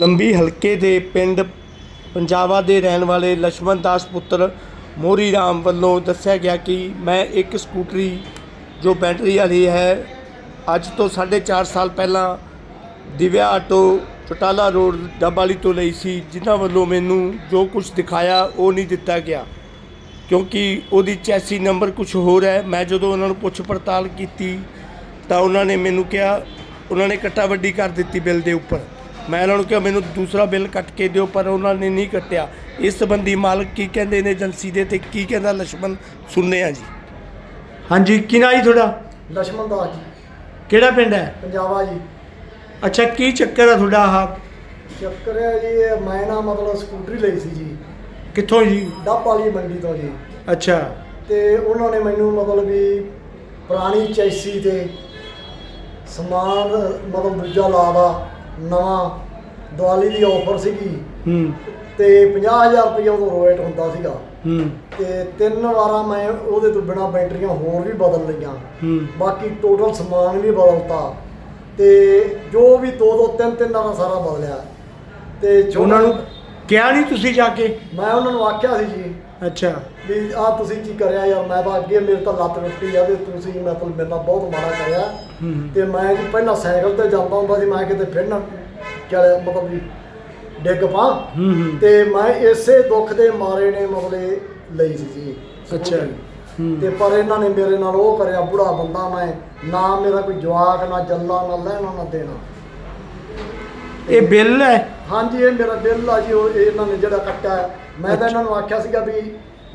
ਲੰਬੀ ਹਲਕੇ ਦੇ ਪਿੰਡ ਪੰਜਾਵਾ ਦੇ ਰਹਿਣ ਵਾਲੇ ਲక్ష్మణ ਦਾਸ ਪੁੱਤਰ ਮੋਰੀ ਰਾਮ ਵੱਲੋਂ ਦੱਸਿਆ ਗਿਆ ਕਿ ਮੈਂ ਇੱਕ ਸਕੂਟਰੀ ਜੋ ਬੈਟਰੀ ਵਾਲੀ ਹੈ, ਅੱਜ ਤੋਂ 4.5 ਸਾਲ ਪਹਿਲਾਂ ਦਿਵਿਆ ਆਟੋ ਚਟਾਲਾ ਰੋਡ ਡੱਬਾਲੀ ਤੋਂ ਲਈ ਸੀ, ਜਿਨ੍ਹਾਂ ਵੱਲੋਂ ਮੈਨੂੰ ਜੋ ਕੁਝ ਦਿਖਾਇਆ ਉਹ ਨਹੀਂ ਦਿੱਤਾ ਗਿਆ। ਕਿਉਂਕਿ ਉਹਦੀ ਚੈਸੀ ਨੰਬਰ ਕੁਝ ਹੋਰ ਹੈ, ਮੈਂ ਜਦੋਂ ਉਹਨਾਂ ਨੂੰ ਪੁੱਛ ਪੜਤਾਲ ਕੀਤੀ ਤਾਂ ਉਹਨਾਂ ਨੇ ਮੈਨੂੰ ਕਿਹਾ, ਉਹਨਾਂ ਨੇ ਕੱਟਾ ਵੱਡੀ ਕਰ ਦਿੱਤੀ ਬਿੱਲ ਦੇ ਉੱਪਰ। ਮੈਂ ਉਹਨਾਂ ਨੂੰ ਕਿਹਾ ਮੈਨੂੰ ਦੂਸਰਾ ਬਿੱਲ ਕੱਟ ਕੇ ਦਿਓ ਪਰ ਉਹਨਾਂ ਨੇ ਨਹੀਂ ਕੱਟਿਆ। ਇਸ ਸੰਬੰਧੀ ਮਾਲਕ ਕੀ ਕਹਿੰਦੇ ਨੇ ਏਜੰਸੀ ਦੇ ਤੇ ਕੀ ਕਹਿੰਦਾ ਲਛਮਣ? ਸੁਣਨੇ ਆ ਜੀ। ਹਾਂਜੀ ਕੀ ਨਾਂ ਜੀ ਤੁਹਾਡਾ? ਲਛਮਣ ਦਾ ਜੀ। ਕਿਹੜਾ ਪਿੰਡ ਹੈ? ਪੰਜਾਬਾ ਜੀ। ਅੱਛਾ ਕੀ ਚੱਕਰ ਹੈ ਤੁਹਾਡਾ ਆਹ? ਚੱਕਰ ਹੈ ਜੀ ਮੈਂ ਨਾ ਮਤਲਬ ਸਕੂਟਰੀ ਲਈ ਸੀ ਜੀ। ਕਿੱਥੋਂ ਜੀ? ਡੱਬ ਵਾਲੀ ਮੰਡੀ ਤੋਂ ਜੀ। ਅੱਛਾ। ਤੇ ਉਹਨਾਂ ਨੇ ਮੈਨੂੰ ਮਤਲਬ ਵੀ ਪੁਰਾਣੀ ਚੈਸੀ ਤੇ ਸਮਾਨ ਮਤਲਬ ਦੂਜਾ ਲਾਦਾ। ਨਵਾਂ ਦੀਵਾਲੀ ਦੀ ਆਫਰ ਸੀਗੀ। ਹੂੰ। ਤੇ 50000 ਰੁਪਏ ਉਦੋਂ ਰੇਟ ਹੁੰਦਾ ਸੀਗਾ। ਹੂੰ। ਤੇ ਤਿੰਨ ਵਾਰਾਂ ਮੈਂ ਉਹਦੇ ਤੋਂ ਬਿਨਾ ਬੈਟਰੀਆਂ ਹੋਰ ਵੀ ਬਦਲ ਲਈਆਂ। ਹੂੰ। ਬਾਕੀ ਟੋਟਲ ਸਮਾਨ ਵੀ ਬਦਲਤਾ। ਤੇ ਜੋ ਵੀ ਦੋ ਦੋ ਤਿੰਨ ਤਿੰਨ ਦਾ ਸਾਰਾ ਬਦਲਿਆ। ਤੇ ਉਹਨਾਂ ਨੂੰ ਕਿਹਾ ਨਹੀਂ ਤੁਸੀਂ ਜਾ ਕੇ? ਮੈਂ ਉਹਨਾਂ ਨੂੰ ਆਖਿਆ ਸੀ ਜੀ ਅੱਛਾ। ਵੀ ਆ ਤੁਸੀਂ ਕੀ ਕਰਿਆ ਯਾਰ? ਮੈਂ ਤਾਂ ਅੱਗੇ ਮੇਰੇ ਤਾਂ ਲੱਤ ਟੁੱਟੀ ਆ ਤੇ ਤੁਸੀਂ ਮਤਲਬ ਮੇਰੇ ਨਾਲ ਬਹੁਤ ਮਾੜਾ ਕਰਿਆ। ਹੂੰ ਤੇ ਮੈਂ ਜੀ ਪਹਿਲਾਂ ਸਾਈਕਲ ਤੇ ਜਾਂਦਾ ਹੁੰਦਾ ਸੀ ਮੈਂ ਕਿਤੇ ਫਿਰ ਨਾ ਚਲ ਮਤਲਬ ਵੀ ਡਿੱਗ ਪਾ। ਹੂੰ ਹੂੰ। ਤੇ ਮੈਂ ਇਸੇ ਦੁੱਖ ਦੇ ਮਾਰੇ ਨੇ ਮਤਲਬ ਲਈ ਸੀ ਜੀ। ਅੱਛਾ। ਹੂੰ। ਤੇ ਪਰ ਇਹਨਾਂ ਨੇ ਮੇਰੇ ਨਾਲ ਉਹ ਕਰਿਆ ਬੁੜਾ ਬੰਦਾ ਮੈਂ ਨਾ ਮੇਰਾ ਕੋਈ ਜਵਾਕ ਨਾ ਜੱਲਾ ਨਾ ਲੈਣਾ ਨਾ ਦੇਣਾ। ਇਹ ਬਿੱਲ ਹੈ? ਹਾਂਜੀ ਇਹ ਮੇਰਾ ਬਿੱਲ ਆ ਜੀ ਉਹ ਇਹ ਇਹਨਾਂ ਨੇ ਜਿਹੜਾ ਕੱਟਿਆ ਹੈ। ਮੈਂ ਤਾਂ ਇਹਨਾਂ ਨੂੰ ਆਖਿਆ ਸੀਗਾ ਵੀ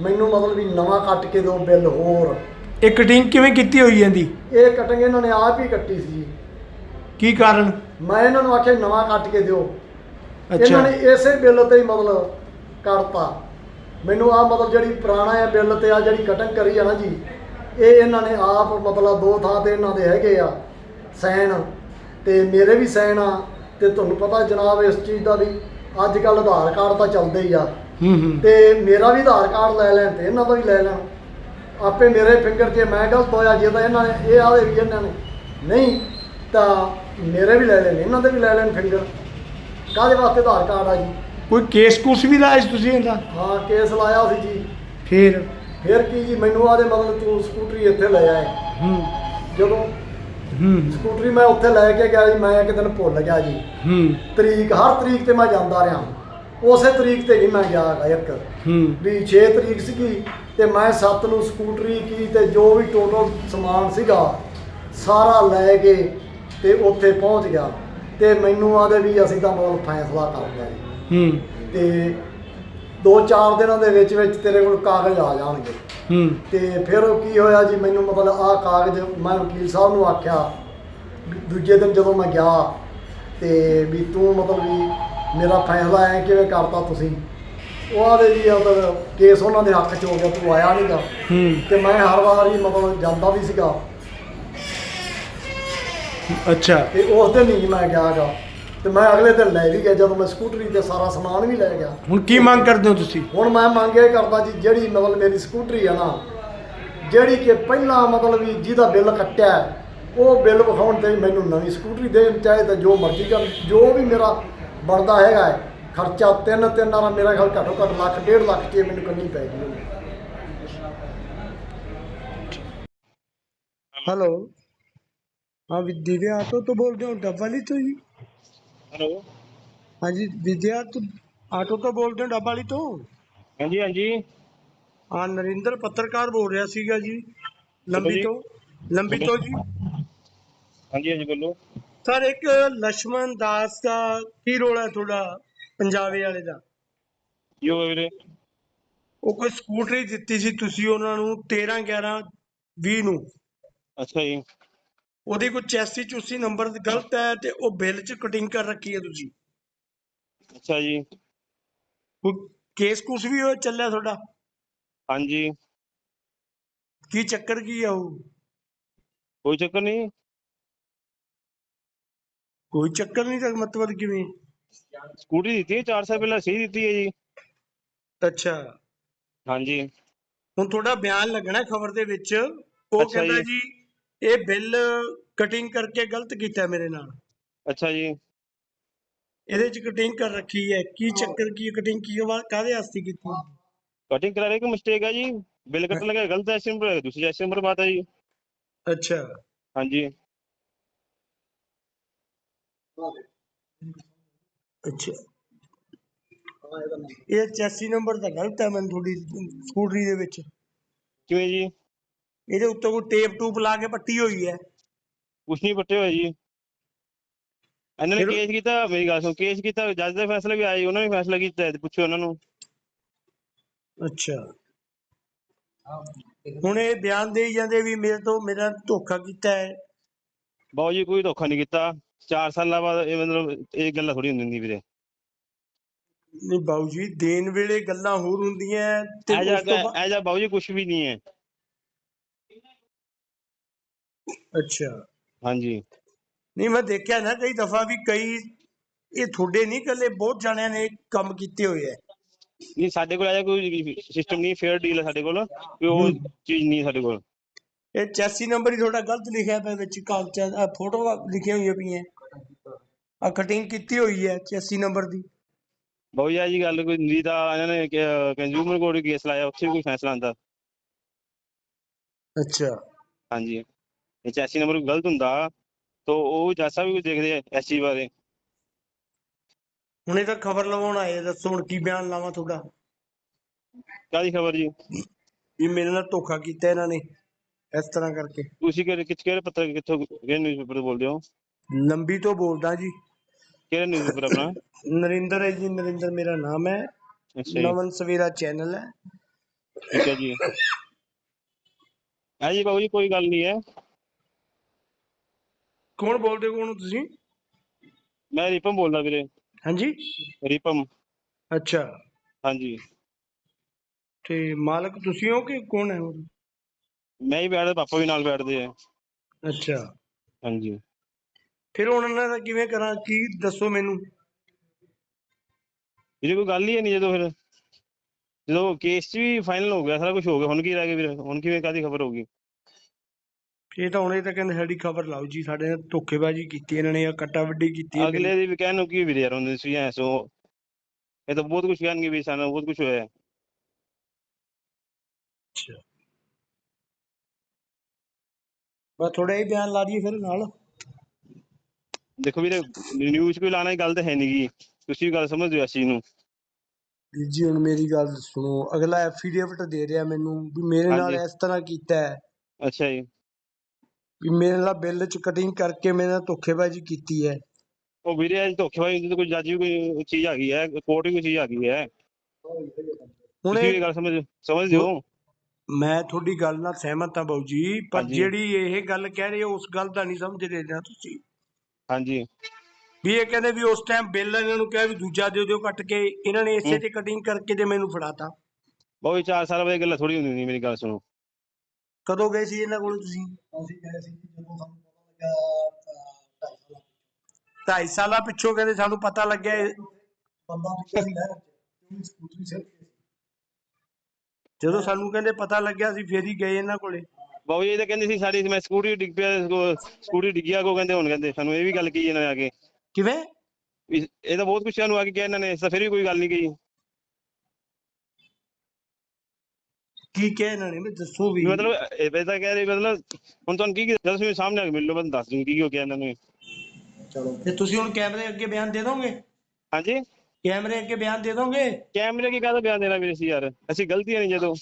ਮੈਨੂੰ ਮਤਲਬ ਵੀ ਨਵਾਂ ਕੱਟ ਕੇ ਦਿਓ ਬਿੱਲ ਹੋਰ। ਇਹ ਕਟਿੰਗ ਕਿਵੇਂ ਕੀਤੀ ਹੋਈ ਜਾਂਦੀ ਇਹ ਕਟਿੰਗ ਇਹਨਾਂ ਨੇ ਆਪ ਹੀ ਕੱਟੀ ਸੀ ਜੀ। ਕੀ ਕਾਰਨ? ਮੈਂ ਇਹਨਾਂ ਨੂੰ ਆਖਿਆ ਨਵਾਂ ਕੱਟ ਕੇ ਦਿਓ। ਇਹਨਾਂ ਅੱਛਾ ਨੇ ਇਸੇ ਬਿੱਲ ਤੇ ਹੀ ਮਤਲਬ ਕੱਟਤਾ ਮੈਨੂੰ ਆ ਮਤਲਬ ਜਿਹੜੀ ਪੁਰਾਣਾ ਹੈ ਬਿੱਲ ਤੇ ਆ ਜਿਹੜੀ ਕਟਿੰਗ ਕਰੀ ਆ ਨਾ ਜੀ ਇਹ ਇਹਨਾਂ ਨੇ ਆਪ ਮਤਲਬ ਦੋ ਥਾਂ ਤੇ ਇਹਨਾਂ ਦੇ ਹੈਗੇ ਆ ਸਾਈਨ ਤੇ ਮੇਰੇ ਵੀ ਸਾਈਨ ਆ ਤੇ ਤੁਹਾਨੂੰ ਪਤਾ ਜਨਾਬ ਇਸ ਚੀਜ਼ ਦਾ ਵੀ ਅੱਜ ਕੱਲ ਆਧਾਰ ਕਾਰਡ ਤਾਂ ਚੱਲਦੇ ਹੀ ਆ। ਹੂੰ ਹੂੰ। ਤੇ ਮੇਰਾ ਵੀ ਆਧਾਰ ਕਾਰਡ ਲੈ ਲੈਣ ਤੇ ਇਹਨਾਂ ਦਾ ਵੀ ਲੈ ਲੈਣ। ਆਪੇ ਮੇਰੇ ਫਿੰਗਰ ਜੇ ਮੈਂ ਗਲਤ ਹੋਇਆ ਜੇ ਤਾਂ ਇਹਨਾਂ ਨੇ ਇਹ ਆਦੇ ਵੀ ਇਹਨਾਂ ਨੇ। ਨਹੀਂ ਤਾਂ ਮੇਰੇ ਵੀ ਲੈ ਲੈਣ ਇਹਨਾਂ ਦੇ ਵੀ ਲੈ ਲੈਣ ਫਿੰਗਰ ਕਾਹਦੇ ਵਾਸਤੇ ਆਧਾਰ ਕਾਰਡ ਆ ਜੀ? ਕੋਈ ਕੇਸ ਕੁਸ ਵੀ ਲਾਇਆ ਸੀ ਤੁਸੀਂ ਇਹਦਾ? ਹਾਂ ਕੇਸ ਲਾਇਆ ਸੀ ਜੀ। ਫੇਰ? ਫਿਰ ਕੀ ਜੀ ਮੈਨੂੰ ਆਦੇ ਮਤਲਬ ਤੂੰ ਸਕੂਟਰੀ ਇੱਥੇ ਲੈ ਆਏ ਹੂੰ। ਜਦੋਂ ਹੂੰ। ਸਕੂਟਰੀ ਮੈਂ ਉੱਥੇ ਲੈ ਕੇ ਗਿਆ ਜੀ ਮੈਂ ਇੱਕ ਦਿਨ ਭੁੱਲ ਗਿਆ ਜੀ। ਹੂੰ। ਤਰੀਕ ਹਰ ਤਰੀਕ ਤੇ ਮੈਂ ਜਾਂਦਾ ਰਿਹਾ। ਉਸੇ ਤਰੀਕ ਤੇ ਨਹੀਂ ਮੈਂ ਗਿਆ ਹੈਗਾ ਇੱਕ। ਹੂੰ। ਵੀ 6 ਤਰੀਕ ਸੀਗੀ ਤੇ ਮੈਂ 7 ਨੂੰ ਸਕੂਟਰੀ ਕੀ ਤੇ ਜੋ ਵੀ ਟੋਟਲ ਸਮਾਨ ਸੀਗਾ ਸਾਰਾ ਲੈ ਕੇ ਤੇ ਉੱਥੇ ਪਹੁੰਚ ਗਿਆ। ਤੇ ਮੈਨੂੰ ਆਦੇ ਵੀ ਅਸੀਂ ਤਾਂ ਮਤਲਬ ਫੈਸਲਾ ਕਰ ਲਿਆ ਜੀ। ਹੂੰ। ਤੇ ਦੋ ਚਾਰ ਦਿਨਾਂ ਦੇ ਵਿੱਚ ਵਿੱਚ ਤੇਰੇ ਕੋਲ ਕਾਗਜ਼ ਆ ਜਾਣਗੇ। ਹੂੰ। ਤੇ ਫਿਰ ਉਹ ਕੀ ਹੋਇਆ ਜੀ ਮੈਨੂੰ ਮਤਲਬ ਆਹ ਕਾਗਜ਼ ਮੈਂ ਵਕੀਲ ਸਾਹਿਬ ਨੂੰ ਆਖਿਆ ਦੂਜੇ ਦਿਨ ਜਦੋਂ ਮੈਂ ਗਿਆ ਤੇ ਵੀ ਤੂੰ ਮਤਲਬ ਵੀ ਮੇਰਾ ਫੈਸਲਾ ਐ ਕਿਵੇਂ ਕਰਤਾ ਤੁਸੀਂ? ਉਹ ਆਦੇ ਜੀ ਉਹ ਕੇਸ ਉਹਨਾਂ ਦੇ ਹੱਕ 'ਚ ਹੋ ਗਿਆ ਤੂੰ ਆਇਆ ਨਹੀਂਗਾ ਹੂੰ। ਤੇ ਮੈਂ ਹਰ ਵਾਰ ਹੀ ਮਤਲਬ ਜਾਂਦਾ ਵੀ ਸੀਗਾ। ਅੱਛਾ। ਤੇ ਉਸ ਦਿਨ ਨਹੀਂ ਮੈਂ ਗਿਆਗਾ ਤੇ ਮੈਂ ਅਗਲੇ ਦਿਨ ਲੈ ਵੀ ਗਿਆ ਜਦੋਂ ਮੈਂ ਸਕੂਟਰੀ ਤੇ ਸਾਰਾ ਸਮਾਨ ਵੀ ਲੈ ਗਿਆ। ਹੁਣ ਕੀ ਮੰਗ ਕਰਦੇ ਹੋ ਤੁਸੀਂ? ਹੁਣ ਮੈਂ ਮੰਗ ਇਹ ਕਰਦਾ ਜੀ ਜਿਹੜੀ ਮਤਲਬ ਮੇਰੀ ਸਕੂਟਰੀ ਆ ਨਾ ਜਿਹੜੀ ਕਿ ਪਹਿਲਾਂ ਮਤਲਬ ਵੀ ਜਿਹਦਾ ਬਿੱਲ ਕੱਟਿਆ ਹੈ, ਉਹ ਬਿੱਲ ਵਿਖਾਉਣ ਤੇ ਮੈਨੂੰ ਨਵੀਂ ਸਕੂਟਰੀ ਦੇਣ ਚਾਹੇ ਤਾਂ ਜੋ ਮਰਜ਼ੀ ਕਰ ਜੋ ਵੀ ਮੇਰਾ ਬਣਦਾ ਹੈਗਾ ਹੈ, ਖਰਚਾ ਤਿੰਨ ਤਿੰਨ ਨਾਲ ਮੇਰਾ ਖਿਆਲ ਘੱਟੋ ਘੱਟ ਲੱਖ ਡੇਢ ਲੱਖ ਚ ਮੈਨੂੰ ਕਰਨੀ ਪੈ ਗਈ। ਹੈਲੋ ਹਾਂ ਵਿਦਿਆ ਆਟੋ ਤੋਂ ਬੋਲਦੇ ਹੋ ਡੱਬਾਲੀ ਤੋਂ ਜੀ? ਹਾਂਜੀ ਵਿਦਿਆ ਤੂੰ ਆਟੋ ਤੋਂ ਬੋਲਦੇ ਹੋ ਡੱਬ ਵਾਲੀ ਤੋਂ? ਹਾਂਜੀ ਹਾਂਜੀ। ਹਾਂ ਨਰਿੰਦਰ ਪੱਤਰਕਾਰ ਬੋਲ ਰਿਹਾ ਸੀਗਾ ਜੀ ਲੰਬੀ ਤੋਂ। ਲੰਬੀ ਤੋਂ ਜੀ। ਹਾਂਜੀ ਹਾਂਜੀ ਬੋਲੋ। ਸਰ ਇੱਕ ਲక్ష్మణ ਦਾਸ ਦਾ ਕੀ ਰੋਲ ਹੈ ਤੁਹਾਡਾ ਪੰਜਾਬੀ ਵਾਲੇ ਦਾ? ਕੀ ਵੀਰੇ? ਉਹ ਕੋਈ ਸਕੂਟਰੀ ਦਿੱਤੀ ਸੀ ਤੁਸੀਂ ਉਹਨਾਂ ਨੂੰ 13 11 20 ਨੂੰ। ਅੱਛਾ ਜੀ। ਉਹਦੀ ਕੋਈ ਚੈਸੀ ਚੂਸੀ ਨੰਬਰ ਗਲਤ ਹੈ ਤੇ ਉਹ ਬਿੱਲ 'ਚ ਕਟਿੰਗ ਕਰ ਰੱਖੀ ਹੈ ਤੁਸੀਂ। ਅੱਛਾ ਜੀ। ਕੋਈ ਕੇਸ ਕੁਸ ਵੀ ਉਹ ਚੱਲਿਆ ਤੁਹਾਡਾ? ਹਾਂਜੀ। ਕੀ ਚੱਕਰ ਕੀ ਆ ਉਹ? ਕੋਈ ਚੱਕਰ ਨਹੀਂ। ਕੋਈ ਚੱਕਰ ਨਹੀਂ ਤਾਂ ਮਤਲਬ ਕਿਵੇਂ? ਸਕੂਟਰੀ ਦਿੱਤੀ ਹੈ 4 ਸਾਲ ਪਹਿਲਾਂ ਸਹੀ ਦਿੱਤੀ ਹੈ ਜੀ। ਅੱਛਾ। ਹਾਂਜੀ। ਹੁਣ ਤੁਹਾਡਾ ਬਿਆਨ ਲੱਗਣਾ ਖਬਰ ਦੇ ਵਿੱਚ। ਉਹ ਕਹਿੰਦਾ ਜੀ। ਇਹ ਬਿੱਲ ਕਟਿੰਗ ਕਰਕੇ ਗਲਤ ਕੀਤਾ ਮੇਰੇ ਨਾਲ। ਅੱਛਾ ਜੀ। ਇਹਦੇ ਚ ਕਟਿੰਗ ਕਰ ਰੱਖੀ ਹੈ। ਕੀ ਚੱਕਰ ਕੀ ਕਟਿੰਗ ਕੀ ਵਾ ਕਾਦੇ ਆਸਤੀ ਕੀਤੀ? ਕਟਿੰਗ ਕਰਾ ਰਹੇ ਕਿ ਮਿਸਟੇਕ ਹੈ ਜੀ? ਬਿੱਲ ਕੱਟਣ ਲੱਗਾ ਗਲਤ ਐਸੀ ਨੰਬਰ ਹੈ ਦੂਸਰੀ ਐਸੀ ਨੰਬਰ ਬਾਤ ਹੈ ਜੀ। ਅੱਛਾ। ਹਾਂਜੀ। ਅੱਛਾ। ਇਹ 86 ਨੰਬਰ ਤਾਂ ਗਲਤ ਹੈ ਮੈਨੂੰ ਥੋੜੀ ਸਕੂਟਰੀ ਦੇ ਵਿੱਚ। ਕਿਵੇਂ ਜੀ? ਇਹਦੇ ਉੱਤੇ ਕੋਈ ਟੇਪ ਟੂਪ ਲਾ ਕੇ ਪੱਟੀ ਹੋਈ ਹੈ। ਕੁਛ ਨਹੀਂ ਪੱਟੇ ਹੋਏ ਜੀ। ਇਹਨਾਂ ਨੇ ਫਿਰ- ਕੇਸ ਕੀਤਾ ਮੇਰੀ ਗੱਲ ਸੁਣ ਕੇਸ ਕੀਤਾ ਜੱਜ ਦਾ ਫੈਸਲਾ ਵੀ ਜੀ, ਉਹਨਾਂ ਨੇ ਫੈਸਲਾ ਕੀਤਾ ਹੈ, ਪੁੱਛੋ ਉਹਨਾਂ ਨੂੰ। ਅੱਛਾ। ਹੁਣ ਇਹ ਬਿਆਨ ਦੇਈ ਜਾਂਦੇ ਵੀ ਮੇਰੇ ਤੋਂ ਮੇਰਾ ਧੋਖਾ ਕੀਤਾ ਹੈ। ਬਾਊ ਜੀ ਕੋਈ ਧੋਖਾ ਨਹੀਂ ਕੀਤਾ। 4 ਸਾਲਾਂ ਬਾਅਦ ਇਹ ਮਤਲਬ ਇਹ ਗੱਲਾਂ ਥੋੜੀ ਹੁੰਦੀ ਹੁੰਦੀ ਵੀਰੇ। ਨਹੀਂ ਬਾਊ ਜੀ ਦੇਣ ਵੇਲੇ ਗੱਲਾਂ ਹੋਰ ਹੁੰਦੀਆਂ ਤੇ ਉਸ ਤੋਂ ਬਾ- ਐ ਜਾ ਬਾਊ ਜੀ ਕੁਛ ਵੀ ਨਹੀਂ ਹੈ। ਅੱਛਾ ਹਾਂਜੀ ਨਹੀਂ ਮੈਂ ਦੇਖਿਆ ਨਾ ਕਈ ਦਫਾ ਵੀ ਕਈ ਇਹ ਤੁਹਾਡੇ ਨਹੀਂ ਕੱਲੇ ਬਹੁਤ ਜਾਣਿਆਂ ਨੇ ਕੰਮ ਕੀਤੇ ਹੋਏ ਐ ਨਹੀਂ ਸਾਡੇ ਕੋਲ ਐਜਾ ਕੋਈ ਸਿਸਟਮ ਨਹੀਂ ਫੇਅਰ ਡੀਲ ਹੈ ਸਾਡੇ ਕੋਲ ਕੋਈ ਉਹ ਚੀਜ਼ ਨਹੀਂ ਸਾਡੇ ਕੋਲ ਇਹ ਚੈਸੀ ਨੰਬਰ ਹੀ ਤੁਹਾਡਾ ਗਲਤ ਲਿਖਿਆ ਪਿਆ ਵਿੱਚ ਕਾਗਜ਼ਾਂ ਆ ਫੋਟੋਆਂ ਲਿਖੀਆਂ ਹੋਈਆਂ ਪਈਆਂ ਆ ਕਟਿੰਗ ਕੀਤੀ ਹੋਈ ਹੈ ਚੈਸੀ ਨੰਬਰ ਦੀ ਬਾਊ ਜੀ ਇਹ ਜੀ ਗੱਲ ਕੋਈ ਨਹੀਂ ਤਾਂ ਇਹਨਾਂ ਨੇ ਕੰਜ਼ਿਊਮਰ ਕੋਰਟ ਕੇਸ ਲਾਇਆ ਉੱਥੇ ਵੀ ਕੋਈ ਫੈਸਲਾ ਆਂਦਾ ਅੱਛਾ ਹਾਂਜੀ ਇਹ ਚੈਸੀ ਨੰਬਰ ਗਲਤ ਹੁੰਦਾ ਤਾਂ ਉਹ ਜੱਜ ਸਾਹਿਬ ਵੀ ਦੇਖਦੇ ਆ ਚੀਜ਼ ਬਾਰੇ। ਹੁਣ ਤਾਂ ਖਬਰ ਲਵਾਉਣ ਆਏ ਦੱਸੋ ਹੁਣ ਕੀ ਬਿਆਨ ਲਾਵਾਂ ਤੁਹਾਡਾ? ਕਾਦੀ ਖਬਰ ਜੀ? ਵੀ ਮੇਰੇ ਨਾਲ ਧੋਖਾ ਕੀਤਾ ਇਹਨਾਂ ਨੇ ਇਸ ਤਰ੍ਹਾਂ ਕਰਕੇ। ਤੁਸੀਂ ਕਿਹੜੇ ਕਿੱਥੇ ਕਿਹੜੇ ਪੱਤਰ ਕਿੱਥੋਂ ਕਿਹੜੇ ਨਿਊਜ਼ਪੇਪਰ ਬੋਲਦੇ ਹੋ? ਲੰਬੀ ਤੋਂ ਬੋਲਦਾ ਜੀ। ਕਿਹੜੇ ਨਿਊਜ਼ਪੇਪਰ ਆਪਣਾ? ਨਰਿੰਦਰ ਹੈ ਜੀ ਨਰਿੰਦਰ ਮੇਰਾ ਨਾਮ ਹੈ। ਅੱਛਾ ਜੀ। ਨਵਨ ਸਵੇਰਾ ਚੈਨਲ ਹੈ। ਠੀਕ ਹੈ ਜੀ। ਹੈ ਜੀ ਬਾਬੂ ਜੀ ਕੋਈ ਗੱਲ ਨਹੀਂ ਹੈ। ਕੌਣ ਬੋਲਦੇ ਹੋ ਕੌਣ ਹੋ ਤੁਸੀਂ? ਮੈਂ ਰਿਪਮ ਬੋਲਦਾ ਵੀਰੇ। ਹਾਂਜੀ? ਰਿਪਮ। ਅੱਛਾ। ਹਾਂਜੀ। ਤੇ ਮਾਲਕ ਤੁਸੀਂ ਹੋ ਕਿ ਕੌਣ ਹੈ ਹੋਰ? ਮੈਂ ਹੀ ਬੈਠਦਾ ਪਾਪਾ ਵੀ ਨਾਲ ਬੈਠਦੇ ਆ। ਅੱਛਾ। ਹਾਂਜੀ। ਫਿਰ ਹੁਣ ਇਹਨਾਂ ਦਾ ਕਿਵੇਂ ਕਰਾਂ ਕੀ ਦੱਸੋ ਮੈਨੂੰ? ਵੀਰੇ ਕੋਈ ਗੱਲ ਹੀ ਨਹੀਂ ਜਦੋਂ ਫਿਰ। ਜਦੋਂ ਕੇਸ 'ਚ ਵੀ ਫਾਈਨਲ ਹੋ ਗਿਆ ਸਾਰਾ ਕੁਝ ਹੋ ਗਿਆ ਹੁਣ ਕੀ ਰਹਿ ਗਿਆ ਵੀਰੇ? ਹੁਣ ਕਿਵੇਂ ਕਾਦੀ ਖਬਰ ਹੋਊਗੀ ਇਹ ਤਾਂ ਹੁਣ ਇਹ ਤਾਂ ਕਹਿੰਦੇ ਸਾਡੀ ਖਬਰ ਲਾਓ ਜੀ ਸਾਡੇ ਨਾਲ ਧੋਖੇਬਾਜ਼ੀ ਕੀਤੀ ਇਹਨਾਂ ਨੇ ਆ ਕੱਟਾ ਵੱਡੀ ਕੀਤੀ ਹੈ ਅਗਲੇ ਦੀ ਵੀ ਕਹਿਣ ਨੂੰ ਕੀ ਵੀਰੇ ਯਾਰ ਹੁੰਦੇ ਸੀ ਐ ਸੋ ਇਹ ਤਾਂ ਬਹੁਤ ਕੁਝ ਕਹਿਣਗੇ ਵੀ ਸਾਨੂੰ ਬਹੁਤ ਕੁਝ ਹੋਇਆ। ਹੈ। ਅੱਛਾ। ਬਸ ਥੋੜਾ ਹੀ ਬਿਆਨ ਲਾ ਦਈਏ ਫਿਰ ਨਾਲ। ਦੇਖੋ ਵੀਰੇ ਨਿਊਜ਼ ਕੋਈ ਲਾਣਾ ਹੀ ਗੱਲ ਤਾਂ ਹੈ ਨਹੀਂ ਗੀ। ਤੁਸੀਂ ਵੀ ਗੱਲ ਸਮਝਦੇ ਹੋ ਇਸ ਚੀਜ਼ ਨੂੰ। ਵੀਰ ਜੀ ਹੁਣ ਮੇਰੀ ਗੱਲ ਸੁਣੋ। ਅਗਲਾ ਐਫੀਡੇਵਿਟ ਦੇ ਰਿਹਾ ਮੈਨੂੰ ਵੀ ਮੇਰੇ ਨਾਲ ਹਾਂਜੀ। ਇਸ ਤਰ੍ਹਾਂ ਕੀਤਾ ਹੈ। ਅੱਛਾ ਜੀ। ਵੀ ਮੇਰੇ ਨਾਲ ਬਿੱਲ ਚ ਕਟਿੰਗ ਕਰਕੇ ਮੇਰੇ ਨਾਲ ਧੋਖੇਬਾਜ਼ੀ ਕੀਤੀ ਹੈ। ਉਹ ਵੀਰੇ ਅੱਜ ਧੋਖੇਬਾਜ਼ੀ ਤਾਂ ਕੋਈ ਜੱਜ ਵੀ ਕੋਈ ਚੀਜ਼ ਆ ਗਈ ਹੈ ਕੋਰਟ ਵੀ ਕੋਈ ਚੀਜ਼ ਆ ਗਈ ਹੈ। ਹੁਣ ਤੁਸੀਂ ਇਹ ਗੱਲ ਸਮਝ ਸਮਝਦੇ ਹੋ? ਮੈਂ ਤੁਹਾਡੀ ਗੱਲ ਨਾਲ ਸਹਿਮਤ ਹਾਂ ਬਾਊ ਜੀ ਪਰ ਹਾਂਜੀ। ਜਿਹੜੀ ਇਹ ਗੱਲ ਕਹਿ ਰਹੇ ਹੋ ਉਸ ਗੱਲ ਦਾ ਨਹੀਂ ਸਮਝ ਰਹੇ ਨਾ ਤੁਸੀਂ। ਹਾਂਜੀ। ਵੀ ਇਹ ਕਹਿੰਦੇ ਵੀ ਉਸ ਟਾਈਮ ਬਿੱਲ ਇਹਨਾਂ ਨੂੰ ਕਿਹਾ ਵੀ ਦੂਜਾ ਦੇ ਦਿਓ ਕੱਟ ਕੇ ਇਹਨਾਂ ਨੇ ਇਸੇ ਹੂੰ। ਤੇ ਕਟਿੰਗ ਕਰਕੇ ਤੇ ਮੈਨੂੰ ਫੜਾਤਾ। ਬਹੁਤ 4 ਸਾਲ ਬਾਅਦ ਇਹ ਗੱਲਾਂ ਥੋੜੀ ਹੁੰਦੀ ਨਹੀਂ ਮੇਰੀ ਗੱਲ ਸੁਣੋ। ਕਦੋਂ ਗਏ ਸੀ ਇਹਨਾਂ ਕੋਲ ਤੁਸੀਂ? ਅਸੀਂ ਗਏ ਸੀ ਜਦੋਂ ਸਾਨੂੰ ਪਤਾ ਲੱਗਾ ਅਹ, ਢਾਈ ਸਾਲਾਂ 2.5 ਸਾਲਾਂ ਪਿੱਛੋਂ ਕਹਿੰਦੇ ਸਾਨੂੰ ਪਤਾ ਲੱਗਿਆ ਇਹ- ਬੰਦਾ ਪਿੱਛੇ ਸੀ ਨਹਿਰ 'ਚ ਉਹਦੀ ਸਕੂਟਰੀ ਸਿਰ ਕੇ ਜਦੋਂ ਸਾਨੂੰ ਕਹਿੰਦੇ ਪਤਾ ਲੱਗਿਆ ਸੀ ਫੇਰ ਹੀ ਗਏ ਇਹਨਾਂ ਕੋਲੇ। ਬਾਬੂ ਜੀ ਇਹ ਤਾਂ ਕਹਿੰਦੇ ਸੀ ਸਾਡੀ ਮੈਂ ਸਕੂਟਰੀ ਡਿੱਗ ਪਿਆ ਸਕੂ- ਸਕੂਟਰੀ ਡਿੱਗਿਆ ਕੋ ਕਹਿੰਦੇ ਹੁਣ ਕਹਿੰਦੇ ਸਾਨੂੰ ਇਹ ਵੀ ਗੱਲ ਕਹੀ ਇਹਨਾਂ ਨੇ ਆ ਕੇ। ਕਿਵੇਂ? ਵੀ ਇਹ ਤਾਂ ਬਹੁਤ ਕੁਛ ਸਾਨੂੰ ਆ ਕੇ ਕਿਹਾ ਇਹਨਾਂ ਨੇ ਇਸ ਤਾਂ ਫਿਰ ਵੀ ਕੋਈ ਗੱਲ ਨਹੀਂ ਕਹੀ। ਕੀ ਕਿਹਾ ਇਹਨਾਂ ਨੇ? ਵੀ ਦੱਸੋ ਵੀ। ਵੀ ਮਤਲਬ ਇਹ ਤਾਂ ਕਹਿ ਰਹੇ ਮਤਲਬ ਹੁਣ ਤੁਹਾਨੂੰ ਕੀ ਜਦੋਂ ਤੁਸੀਂ ਸਾਹਮਣੇ ਆ ਕੇ ਮਿਲ ਲਓ ਦੱਸ ਦੂੰ ਕੀ ਹੋ ਗਿਆ ਇਹਨਾਂ ਨੂੰ। ਚਲੋ ਤੇ ਤੁਸੀਂ ਹੁਣ ਕੈਮਰੇ ਅੱਗੇ ਬਿਆਨ ਦੇ ਦੋਗੇ? ਹਾਂਜੀ? ਕੈਮਰੇ ਅੱਗੇ ਬਿਆਨ ਦੇ ਦੋਗੇ? ਕੈਮਰੇ ਕੀ ਕਾਹਦਾ ਬਿਆਨ ਦੇਣਾ ਵੀਰੇ ਸੀ ਯਾਰ? ਅਸੀਂ ਗਲਤੀਆਂ ਨਹੀਂ ਜਦੋਂ।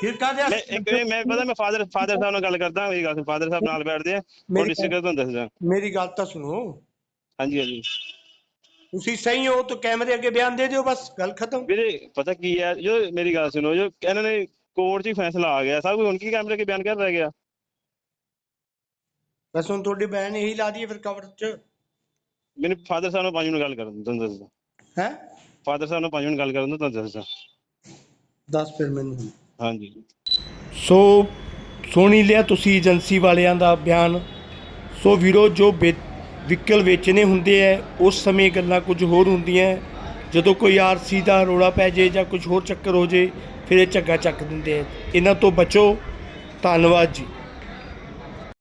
ਫਿਰ ਕਾਹਦੇ ਮੈਂ ਇੱਕ ਵਾਰੀ ਮੈਂ ਪਤਾ ਮੈਂ ਫਾਦਰ ਫਾਦਰ ਸਾਹਿਬ ਨਾਲ ਗੱਲ ਕਰਦਾ ਮੇਰੀ ਗੱਲ ਫਾਦਰ ਸਾਹਿਬ ਨਾਲ ਬੈਠਦੇ ਆ। ਉਹ ਡਿਸਟ੍ਰਿਕਟ ਤੁਹਾਨੂੰ ਦੱਸਦਾ। ਮੇਰੀ ਗੱਲ ਤਾਂ ਸੁਣੋ। ਹਾਂਜੀ ਹਾਂਜੀ। ਤੁਸੀਂ ਸਹੀ ਹੋ ਤਾਂ ਕੈਮਰੇ ਅੱਗੇ ਬਿਆਨ ਦੇ ਦਿਓ ਬਸ ਗੱਲ ਖਤਮ। ਵੀਰੇ ਪਤਾ ਕੀ ਹੈ ਜੋ ਮੇਰੀ ਗੱਲ ਸੁਣੋ ਜੋ ਇਹਨਾਂ ਨੇ ਕੋਰਟ 'ਚ ਹੀ ਫੈਸਲਾ ਆ ਗਿਆ ਸਭ ਕੁਝ ਹੁਣ ਕੀ ਕੈਮਰੇ ਕੇ ਬਿਆਨ ਕਰ ਰਹਿ ਗਿਆ? ਬਸ ਹੁਣ ਤੁਹਾਡੀ ਬੈਨ ਇਹੀ ਲਾ ਦਈਏ ਫਿਰ ਕਵਰ ਚ। ਮੈਨੂੰ ਫਾਦਰ ਸਾਹਿਬ ਨਾਲ ਪੰਜ ਮਿੰਟ ਗੱਲ ਕਰਨ ਤੁਹਾਨੂੰ ਦੱਸਦਾ। ਹੈ? ਫਾਦਰ ਸਾਹਿਬ ਨਾਲ ਪੰਜ ਮਿੰਟ ਗੱਲ ਕਰਨ ਤੋਂ ਤੁਹਾਨੂੰ ਦੱਸਦਾ। ਦੱਸ ਫਿਰ ਮੈਨੂੰ। ਹਾਂਜੀ। ਸੋ ਸੁਣ ਲਿਆ ਤੁਸੀਂ ਏਜੰਸੀ ਵਾਲਿਆਂ ਦਾ ਬਿਆਨ। ਸੋ ਵੀਰੋ ਜੋ ਵਹੀਕਲ ਵੇਚਣੇ ਹੁੰਦੇ ਐ, ਉਸ ਸਮੇਂ ਗੱਲਾਂ ਕੁਝ ਹੋਰ ਹੁੰਦੀਆਂ ਜਦੋਂ ਕੋਈ ਆਰਸੀ ਦਾ ਰੋਲਾ ਪੈ ਜੇ ਜਾਂ ਕੁਝ ਹੋਰ ਚੱਕਰ ਹੋ ਜੇ ਫਿਰ ਇਹ ਝੱਗਾ ਚੱਕ ਦਿੰਦੇ ਐ। ਇਹਨਾਂ ਤੋਂ ਬਚੋ। ਧੰਨਵਾਦ ਜੀ।